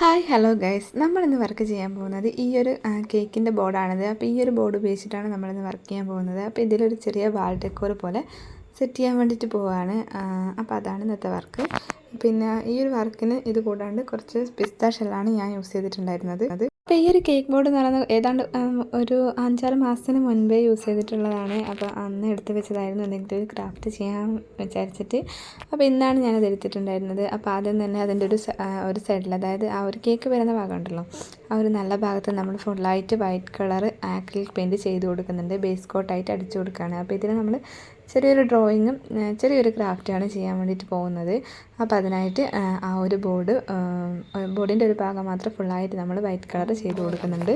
Hi hello guys നമ്മളിന്ന് work ചെയ്യാൻ പോകുന്നത് ഈ ഒരു കേക്കിന്റെ ബോർഡാണിത് അപ്പോൾ ഈ ഒരു ബോർഡ് ഉപയോഗിച്ചിട്ടാണ് നമ്മളിന്ന് വർക്ക് ചെയ്യാൻ പോകുന്നത്. അപ്പോൾ ഇതിലൊരു ചെറിയ വാൾ ഡെക്കോർ പോലെ സെറ്റ് ചെയ്യാൻ വേണ്ടിയിട്ട് പോവുകയാണ് അപ്പോൾ അതാണ് ഇന്നത്തെ വർക്ക് പിന്നെ ഈ ഒരു വർക്കിന് ഇത് കൂടാണ്ട് കുറച്ച് പിസ്ത ഷെല്ലാണ് ഞാൻ യൂസ് ചെയ്തിട്ടുണ്ടായിരുന്നത്. അത് അപ്പോൾ ഈ ഒരു കേക്ക് ബോർഡ് എന്ന് പറയുന്നത് ഏതാണ്ട് ഒരു അഞ്ചാറ് മാസത്തിന് മുൻപേ യൂസ് ചെയ്തിട്ടുള്ളതാണ്. അപ്പോൾ അന്ന് എടുത്ത് വെച്ചതായിരുന്നു. എന്തെങ്കിലും ക്രാഫ്റ്റ് ചെയ്യാൻ വിചാരിച്ചിട്ട്. അപ്പോൾ ഇന്നാണ് ഞാനത് എടുത്തിട്ടുണ്ടായിരുന്നത്. അപ്പോൾ ആദ്യം തന്നെ അതിന്റെ ഒരു ഒരു സൈഡിൽ അതായത് ആ ഒരു കേക്ക് വരുന്ന ഭാഗം ഉണ്ടല്ലോ. ആ ഒരു നല്ല ഭാഗത്ത് നമ്മൾ ഫുള്ളായിട്ട് വൈറ്റ് കളർ ആക്രിലിക് പെയിന്റ് ചെയ്ത് കൊടുക്കുന്നുണ്ട്. ബേസ് കോട്ടായിട്ട് അടിച്ചു കൊടുക്കുകയാണ്. അപ്പോൾ ഇതിന് നമ്മൾ ചെറിയൊരു ഡ്രോയിങ്ങും ചെറിയൊരു ക്രാഫ്റ്റാണ് ചെയ്യാൻ വേണ്ടിയിട്ട് പോകുന്നത്. അപ്പോൾ അതിനായിട്ട് ആ ഒരു ബോർഡ് ബോർഡിന്റെ ഒരു ഭാഗം മാത്രം ഫുള്ളായിട്ട് നമ്മൾ വൈറ്റ് കളർ ചെയ്ത് കൊടുക്കുന്നുണ്ട്.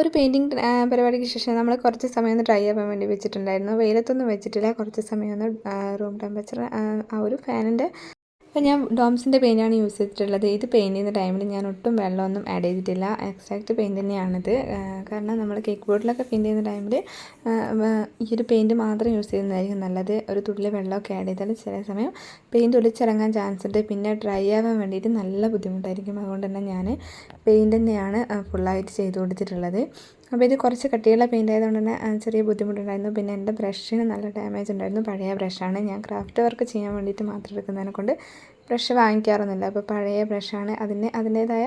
ഒരു പെയിന്റിങ് പരിപാടിക്ക് ശേഷം നമ്മൾ കുറച്ച് സമയം ഒന്ന് ഡ്രൈ ആവാൻ വേണ്ടി വെച്ചിട്ടുണ്ടായിരുന്നു. വെയിലത്തൊന്നും വെച്ചിട്ടില്ല. കുറച്ച് സമയം ഒന്ന് റൂം ടെമ്പറേച്ചർ ആ ഒരു ഫാനിന്റെ അപ്പോൾ ഞാൻ ഡോംസിന്റെ പെയിന്റാണ് യൂസ് ചെയ്തിട്ടുള്ളത്. ഇത് പെയിന്റ് ചെയ്യുന്ന ടൈമിൽ ഞാൻ ഒട്ടും വെള്ളമൊന്നും ആഡ് ചെയ്തിട്ടില്ല. എക്സാക്റ്റ് പെയിന്റ് തന്നെയാണിത്. കാരണം നമ്മൾ കേക്ക് ബോർഡിലൊക്കെ പെയിന്റ് ചെയ്യുന്ന ടൈമിൽ ഈ ഒരു പെയിന്റ് മാത്രം യൂസ് ചെയ്യുന്നതായിരിക്കും നല്ലത്. ഒരു തുള്ളി വെള്ളമൊക്കെ ആഡ് ചെയ്താൽ ചില സമയം പെയിന്റ് ഒലിച്ചിറങ്ങാൻ ചാൻസ് ഉണ്ട് പിന്നെ ഡ്രൈ ആവാൻ വേണ്ടിയിട്ട് നല്ല ബുദ്ധിമുട്ടായിരിക്കും. അതുകൊണ്ട് തന്നെ ഞാൻ പെയിന്റ് തന്നെയാണ് ഫുള്ളായിട്ട് ചെയ്ത് കൊടുത്തിട്ടുള്ളത്. അപ്പോൾ ഇത് കുറച്ച് കട്ടിയുള്ള പെയിന്റ് ആയതുകൊണ്ട് തന്നെ ചെറിയ ബുദ്ധിമുട്ടുണ്ടായിരുന്നു. പിന്നെ എന്റെ ബ്രഷിന് നല്ല ഡാമേജ് ഉണ്ടായിരുന്നു. പഴയ ബ്രഷാണ്. ഞാൻ ക്രാഫ്റ്റ് വർക്ക് ചെയ്യാൻ വേണ്ടിയിട്ട് മാത്രം എടുക്കുന്നതിനെ കൊണ്ട് ബ്രഷ് വാങ്ങിക്കാറൊന്നുമില്ല. അപ്പോൾ പഴയ ബ്രഷാണ് അതിന് അതിന്റേതായ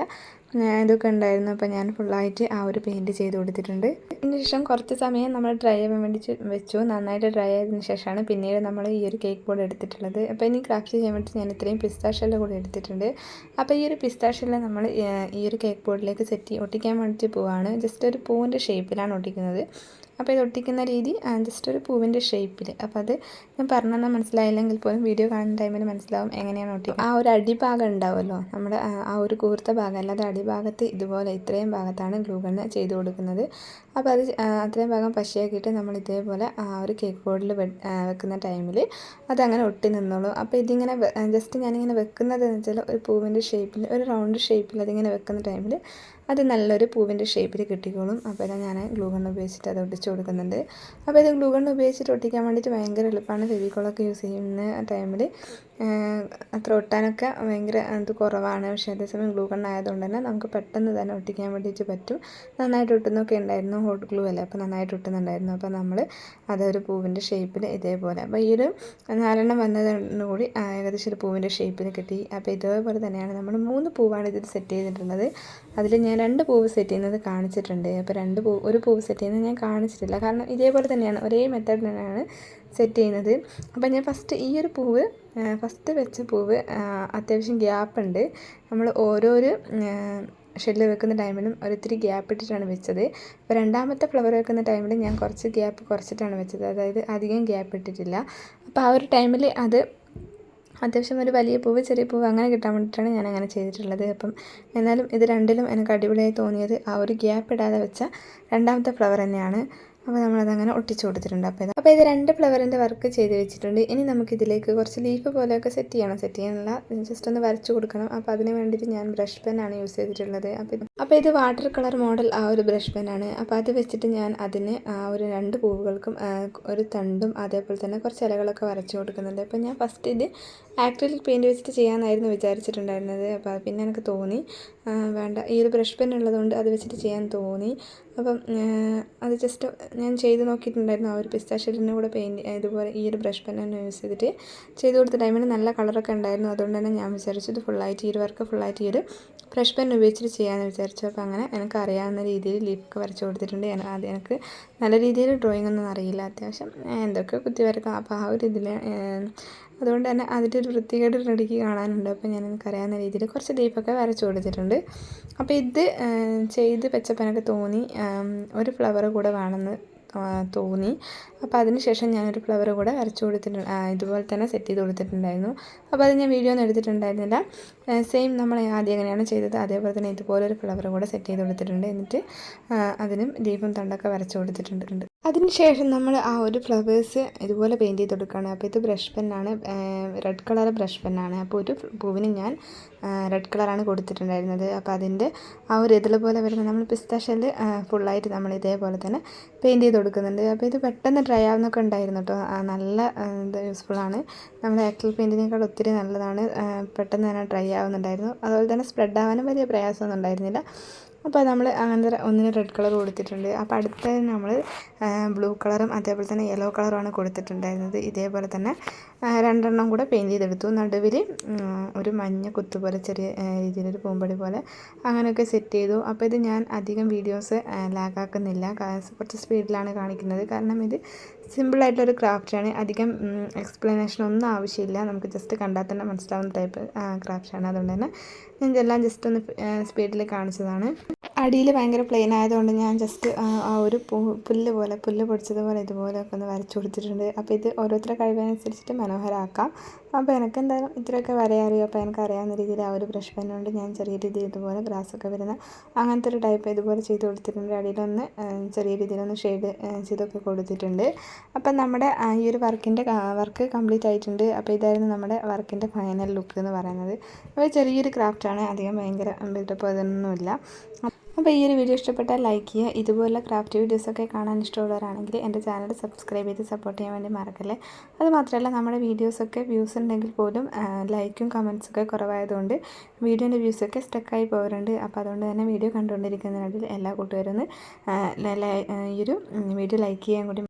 ഇതൊക്കെ ഉണ്ടായിരുന്നു. അപ്പോൾ ഞാൻ ഫുള്ളായിട്ട് ആ ഒരു പെയിന്റ് ചെയ്ത് കൊടുത്തിട്ടുണ്ട്. അതിന് ശേഷം കുറച്ച് സമയം നമ്മൾ ഡ്രൈ ആവാൻ വേണ്ടി വെച്ചു. നന്നായിട്ട് ഡ്രൈ ആയതിനു ശേഷമാണ് പിന്നീട് നമ്മൾ ഈ ഒരു കേക്ക് ബോർഡ് എടുത്തിട്ടുള്ളത്. അപ്പോൾ ഇനി ക്രാഫ്റ്റ് ചെയ്യാൻ വേണ്ടി ഞാൻ ഇത്രയും പിസ്താഷെല്ലാം കൂടെ എടുത്തിട്ടുണ്ട്. അപ്പോൾ ഈ ഒരു പിസ്താഷെല്ലാം നമ്മൾ ഈ ഒരു കേക്ക് ബോർഡിലേക്ക് സെറ്റ് ഒട്ടിക്കാൻ വേണ്ടിയിട്ട് പോവാണ്. ജസ്റ്റ് ഒരു പൂവിന്റെ ഷേപ്പിലാണ് ഒട്ടിക്കുന്നത്. അപ്പോൾ ഇത് ഒട്ടിക്കുന്ന രീതി ജസ്റ്റ് ഒരു പൂവിന്റെ ഷേപ്പിൽ അപ്പോൾ അത് ഞാൻ പറഞ്ഞാൽ മനസ്സിലായില്ലെങ്കിൽ പോലും വീഡിയോ കാണുന്ന ടൈമിൽ മനസ്സിലാവും എങ്ങനെയാണ് ഒട്ടിക്കുക ആ ഒരു അടിഭാഗം ഉണ്ടാവുമല്ലോ. നമ്മുടെ ആ ഒരു കൂർത്ത ഭാഗം അല്ലാതെ അടിഭാഗത്ത് ഇതുപോലെ ഇത്രയും ഭാഗത്താണ് ഗ്ലൂ ചെയ്ത് കൊടുക്കുന്നത്. അപ്പോൾ അത് അത്രയും ഭാഗം പശയാക്കിയിട്ട് നമ്മൾ ഇതേപോലെ ആ ഒരു കേക്ക് ബോർഡിൽ വെക്കുന്ന ടൈമിൽ അതങ്ങനെ ഒട്ടി നിന്നോളൂ. അപ്പോൾ ഇതിങ്ങനെ ജസ്റ്റ് ഞാനിങ്ങനെ വെക്കുന്നത് എന്ന് വെച്ചാൽ ഒരു പൂവിന്റെ ഷേപ്പിൽ ഒരു റൗണ്ട് ഷേപ്പിൽ അതിങ്ങനെ വെക്കുന്ന ടൈമിൽ അത് നല്ലൊരു പൂവിന്റെ ഷേപ്പിൽ കിട്ടിക്കോളും. അപ്പോൾ ഞാൻ ഗ്ലൂ ഗൺ ഉപയോഗിച്ചിട്ട് അത് ഒട്ടിച്ച് കൊടുക്കുന്നുണ്ട്. അപ്പോൾ ഇത് ഗ്ലൂ ഗൺ ഉപയോഗിച്ചിട്ട് ഒട്ടിക്കാൻ വേണ്ടിയിട്ട് ഭയങ്കര എളുപ്പമാണ്. ഫെവിക്കോളൊക്കെ യൂസ് ചെയ്യുന്ന ടൈമിൽ അത്ര ഒട്ടാനൊക്കെ ഭയങ്കര അത് കുറവാണ്. പക്ഷേ അതേസമയം ഗ്ലൂ ഗൺ ആയതുകൊണ്ട് തന്നെ നമുക്ക് പെട്ടെന്ന് തന്നെ ഒട്ടിക്കാൻ വേണ്ടിയിട്ട് പറ്റും. നന്നായിട്ട് ഒട്ടുന്നൊക്കെ ഉണ്ടായിരുന്നു. ഹോട്ട് ഗ്ലൂ അല്ലേ? അപ്പോൾ നന്നായിട്ട് ഒട്ടുന്നുണ്ടായിരുന്നു. അപ്പോൾ നമ്മൾ അതൊരു പൂവിന്റെ ഷേപ്പിൽ ഇതേപോലെ. അപ്പോൾ ഈ ഒരു നാലെണ്ണം വന്നതോടുകൂടി ഏകദേശം ഒരു പൂവിന്റെ ഷേപ്പിന് കിട്ടി. അപ്പോൾ ഇതേപോലെ തന്നെയാണ് നമ്മൾ മൂന്ന് പൂവാണ് ഇതിൽ സെറ്റ് ചെയ്തിട്ടുള്ളത്. അതിൽ ഞാൻ രണ്ട് പൂവ് സെറ്റ് ചെയ്യുന്നത് കാണിച്ചിട്ടുണ്ട്. അപ്പോൾ രണ്ട് പൂ ഒരു പൂവ് സെറ്റ് ചെയ്യുന്നത് ഞാൻ കാണിച്ചിട്ടില്ല. കാരണം ഇതേപോലെ തന്നെയാണ് ഒരേ മെത്തേഡ് തന്നെയാണ് സെറ്റ് ചെയ്യുന്നത്. അപ്പോൾ ഞാൻ ഫസ്റ്റ് ഈ ഒരു പൂവ് ഫസ്റ്റ് വെച്ച പൂവ് അത്യാവശ്യം ഗ്യാപ്പ് ഉണ്ട്. നമ്മൾ ഓരോരു ഷെല്ല് വെക്കുന്ന ടൈമിലും ഒരിത്തിരി ഗ്യാപ്പ് ഇട്ടിട്ടാണ് വെച്ചത്. അപ്പോൾ രണ്ടാമത്തെ ഫ്ലവർ വെക്കുന്ന ടൈമിൽ ഞാൻ കുറച്ച് ഗ്യാപ്പ് കുറച്ചിട്ടാണ് വെച്ചത്. അതായത് അധികം ഗ്യാപ്പ് ഇട്ടിട്ടില്ല. അപ്പോൾ ആ ഒരു ടൈമിൽ അത് അത്യാവശ്യം ഒരു വലിയ പൂവ് ചെറിയ പൂവ് അങ്ങനെ കിട്ടാൻ വേണ്ടിയിട്ടാണ് ഞാൻ അങ്ങനെ ചെയ്തിട്ടുള്ളത്. അപ്പം എന്നാലും ഇത് രണ്ടിലും എനിക്ക് അടിപൊളിയായി തോന്നിയത് ആ ഒരു ഗ്യാപ്പ് ഇടാതെ വെച്ച രണ്ടാമത്തെ ഫ്ലവർ തന്നെയാണ്. അപ്പോൾ നമ്മളതങ്ങനെ ഒട്ടിച്ചു കൊടുത്തിട്ടുണ്ട്. അപ്പോൾ ഇത് അപ്പോൾ ഇത് രണ്ട് ഫ്ലവറിന്റെ വർക്ക് ചെയ്ത് വെച്ചിട്ടുണ്ട്. ഇനി നമുക്കിതിലേക്ക് കുറച്ച് ലീഫ് പോലെയൊക്കെ സെറ്റ് ചെയ്യണം. സെറ്റ് ചെയ്യാനുള്ള ജസ്റ്റ് ഒന്ന് വരച്ചു കൊടുക്കണം. അപ്പോൾ അതിന് വേണ്ടിയിട്ട് ഞാൻ ബ്രഷ് പെന്നാണ് യൂസ് ചെയ്തിട്ടുള്ളത്. അപ്പോൾ അപ്പോൾ ഇത് വാട്ടർ കളർ മോഡൽ ആ ഒരു ബ്രഷ് പെന്നാണ് അപ്പോൾ അത് വെച്ചിട്ട് ഞാൻ അതിന് ആ ഒരു രണ്ട് പൂവുകൾക്കും ഒരു തണ്ടും അതേപോലെ തന്നെ കുറച്ച് ഇലകളൊക്കെ വരച്ചു കൊടുക്കുന്നുണ്ട്. അപ്പോൾ ഞാൻ ഫസ്റ്റ് ഇത് ആക്രിലിക് പെയിന്റ് വെച്ചിട്ട് ചെയ്യാമെന്നായിരുന്നു വിചാരിച്ചിട്ടുണ്ടായിരുന്നത്. അപ്പോൾ പിന്നെ എനിക്ക് തോന്നി. വേണ്ട. ഈ ഒരു ബ്രഷ് പെൻ ഉള്ളതുകൊണ്ട് അത് വെച്ചിട്ട് ചെയ്യാൻ തോന്നി. അപ്പം അത് ജസ്റ്റ് ഞാൻ ചെയ്ത് നോക്കിയിട്ടുണ്ടായിരുന്നു ആ ഒരു പിസ്താ കൂടെ പെയിന്റ് ഇതുപോലെ ഈ ഒരു ബ്രഷ് പെൻ തന്നെ യൂസ് ചെയ്തിട്ട്. ചെയ്ത് കൊടുത്ത ടൈമിൽ നല്ല കളറൊക്കെ ഉണ്ടായിരുന്നു. അതുകൊണ്ട് തന്നെ ഞാൻ വിചാരിച്ചു ഇത് ഫുള്ളായിട്ട് ഈ ഒരു വർക്ക് ഫുള്ളായിട്ട് ഈ ഒരു ബ്രഷ് പെൻ ഉപയോഗിച്ചിട്ട് ചെയ്യാമെന്ന് വിചാരിച്ചു. അപ്പോൾ അങ്ങനെ എനിക്ക് അറിയാവുന്ന രീതിയിൽ ലീഫൊക്കെ വരച്ച് കൊടുത്തിട്ടുണ്ട്. ഞാൻ അത് എനിക്ക് നല്ല രീതിയിൽ ഡ്രോയിങ് ഒന്നും അറിയില്ല. അത്യാവശ്യം എന്തൊക്കെ കുത്തി വരക്കാം അപ്പോൾ ആ ഒരു ഇതിൽ അതുകൊണ്ട് തന്നെ അതിന്റെ ഒരു വൃത്തികേട് റെഡിക്ക് കാണാനുണ്ട്. അപ്പോൾ ഞാൻ എനിക്കറിയാവുന്ന രീതിയിൽ കുറച്ച് ലീഫൊക്കെ വരച്ചു കൊടുത്തിട്ടുണ്ട്. അപ്പോൾ ഇത് ചെയ്ത് വെച്ചപ്പോൾ എനിക്ക് തോന്നി ഒരു ഫ്ലവർ കൂടെ വേണമെന്ന് തോന്നി. അപ്പോൾ അതിന് ശേഷം ഞാനൊരു ഫ്ലവർ കൂടെ വരച്ചു കൊടുത്തിട്ടുണ്ട് ഇതുപോലെ തന്നെ സെറ്റ് ചെയ്ത് കൊടുത്തിട്ടുണ്ടായിരുന്നു. അപ്പോൾ അത് ഞാൻ വീഡിയോ ഒന്നും എടുത്തിട്ടുണ്ടായിരുന്നില്ല. സെയിം നമ്മൾ ആദ്യം എങ്ങനെയാണ് ചെയ്തത് അതേപോലെ തന്നെ ഇതുപോലെ ഒരു ഫ്ലവർ കൂടെ സെറ്റ് ചെയ്ത് കൊടുത്തിട്ടുണ്ട്. എന്നിട്ട് അതിനും ദീപം തണ്ടൊക്കെ വരച്ചു കൊടുത്തിട്ടുണ്ട്. അതിനുശേഷം നമ്മൾ ആ ഒരു ഫ്ലവേഴ്സ് ഇതുപോലെ പെയിന്റ് ചെയ്ത് കൊടുക്കുകയാണ്. അപ്പോൾ ഇത് ബ്രഷ് പെന്നാണ് റെഡ് കളർ ബ്രഷ് പെന്നാണ് അപ്പോൾ ഒരു പൂവിന് ഞാൻ റെഡ് കളറാണ് കൊടുത്തിട്ടുണ്ടായിരുന്നത്. അപ്പോൾ അതിന്റെ ആ ഒരു ഇതിൽ പോലെ വരുന്ന നമ്മൾ പിസ്ത ഷെല്ല് ഫുള്ളായിട്ട് നമ്മൾ ഇതേപോലെ തന്നെ പെയിന്റ് ചെയ്ത് കൊടുക്കുന്നുണ്ട്. അപ്പോൾ ഇത് പെട്ടെന്ന് ഡ്രൈ ആവുന്നൊക്കെ ഉണ്ടായിരുന്നു കേട്ടോ. നല്ല യൂസ്ഫുള്ളാണ് നമ്മൾ ആക്ടൽ പെയിന്റിനേക്കാൾ ഒത്തിരി നല്ലതാണ്. പെട്ടെന്ന് തന്നെ ഡ്രൈ ആവുന്നുണ്ടായിരുന്നു. അതുപോലെ തന്നെ സ്പ്രെഡ് ആവാനും വലിയ പ്രയാസമൊന്നും ഉണ്ടായിരുന്നില്ല. അപ്പോൾ നമ്മൾ അങ്ങനെ ഒന്നിന് റെഡ് കളർ കൊടുത്തിട്ടുണ്ട്. അപ്പോൾ അടുത്ത നമ്മൾ ബ്ലൂ കളറും അതേപോലെ തന്നെ യെല്ലോ കളറുമാണ് കൊടുത്തിട്ടുണ്ടായിരുന്നത്. ഇതേപോലെ തന്നെ രണ്ടെണ്ണം കൂടെ പെയിന്റ് ചെയ്തെടുത്തു. നടുവിൽ ഒരു മഞ്ഞ കുത്തുപോലെ ചെറിയ രീതിയിലൊരു പൂമ്പടി പോലെ അങ്ങനെയൊക്കെ സെറ്റ് ചെയ്തു. അപ്പോൾ ഇത് ഞാൻ അധികം വീഡിയോസ് ലാഗാക്കുന്നില്ല കുറച്ച് സ്പീഡിലാണ് കാണിക്കുന്നത്. കാരണം ഇത് സിമ്പിളായിട്ടൊരു ക്രാഫ്റ്റാണ് അധികം എക്സ്പ്ലനേഷൻ ഒന്നും ആവശ്യമില്ല. നമുക്ക് ജസ്റ്റ് കണ്ടാൽ തന്നെ മനസ്സിലാവുന്ന ടൈപ്പ് ക്രാഫ്റ്റാണ് അതുകൊണ്ട് തന്നെ ഞാൻ എല്ലാം ജസ്റ്റ് ഒന്ന് സ്പീഡിൽ കാണിച്ചതാണ്. അടിയിൽ ഭയങ്കര പ്ലെയിൻ ആയതുകൊണ്ട് ഞാൻ ജസ്റ്റ് ആ ഒരു പുല്ല് പോലെ പുല്ല് പൊടിച്ചതുപോലെ ഇതുപോലെയൊക്കെ ഒന്ന് വരച്ചു കൊടുത്തിട്ടുണ്ട്. അപ്പോൾ ഇത് ഓരോരുത്തരുടെ കഴിവനുസരിച്ചിട്ട് മനോഹരമാക്കാം അപ്പോൾ എനിക്ക് എന്തായാലും ഇത്രയൊക്കെ വരയറിയും? അപ്പോൾ എനിക്ക് അറിയാവുന്ന രീതിയിൽ ആ ഒരു ബ്രഷ് പെന്നുകൊണ്ട് കൊണ്ട് ഞാൻ ചെറിയ രീതിയിൽ ഇതുപോലെ ഗ്രാസൊക്കെ വരുന്ന അങ്ങനത്തെ ഒരു ടൈപ്പ് ഇതുപോലെ ചെയ്ത് കൊടുത്തിട്ടുണ്ട്. അടിയിലൊന്ന് ചെറിയ രീതിയിലൊന്ന് ഷെയ്ഡ് ചെയ്തൊക്കെ കൊടുത്തിട്ടുണ്ട്. അപ്പം നമ്മുടെ ഈ ഒരു വർക്കിന്റെ വർക്ക് കംപ്ലീറ്റ് ആയിട്ടുണ്ട്. അപ്പോൾ ഇതായിരുന്നു നമ്മുടെ വർക്കിന്റെ ഫൈനൽ ലുക്ക് എന്ന് പറയുന്നത്. അപ്പോൾ ചെറിയൊരു ക്രാഫ്റ്റാണ്. അധികം ഭയങ്കര ബിൽഡപ്പ് ഇതൊന്നുമില്ല അപ്പോൾ ഈ ഒരു വീഡിയോ ഇഷ്ടപ്പെട്ടാൽ ലൈക്ക് ചെയ്യുക. ഇതുപോലുള്ള ക്രാഫ്റ്റ് വീഡിയോസൊക്കെ കാണാൻ ഇഷ്ടമുള്ളവരാണെങ്കിൽ എന്റെ ചാനൽ സബ്സ്ക്രൈബ് ചെയ്ത് സപ്പോർട്ട് ചെയ്യാൻ വേണ്ടി മറക്കല്ലേ. അതുമാത്രമല്ല നമ്മുടെ വീഡിയോസൊക്കെ വ്യൂസ് ഉണ്ടെങ്കിൽ പോലും ലൈക്കും കമൻസൊക്കെ കുറവായതുകൊണ്ട് വീഡിയോന്റെ വ്യൂസൊക്കെ സ്റ്റക്കായി പോകാറുണ്ട് അപ്പോൾ അതുകൊണ്ട് തന്നെ വീഡിയോ കണ്ടുകൊണ്ടിരിക്കുന്നതിനിടയിൽ എല്ലാ കൂട്ടുകാരും ഈ ഒരു വീഡിയോ ലൈക്ക് ചെയ്യാൻ കൂടി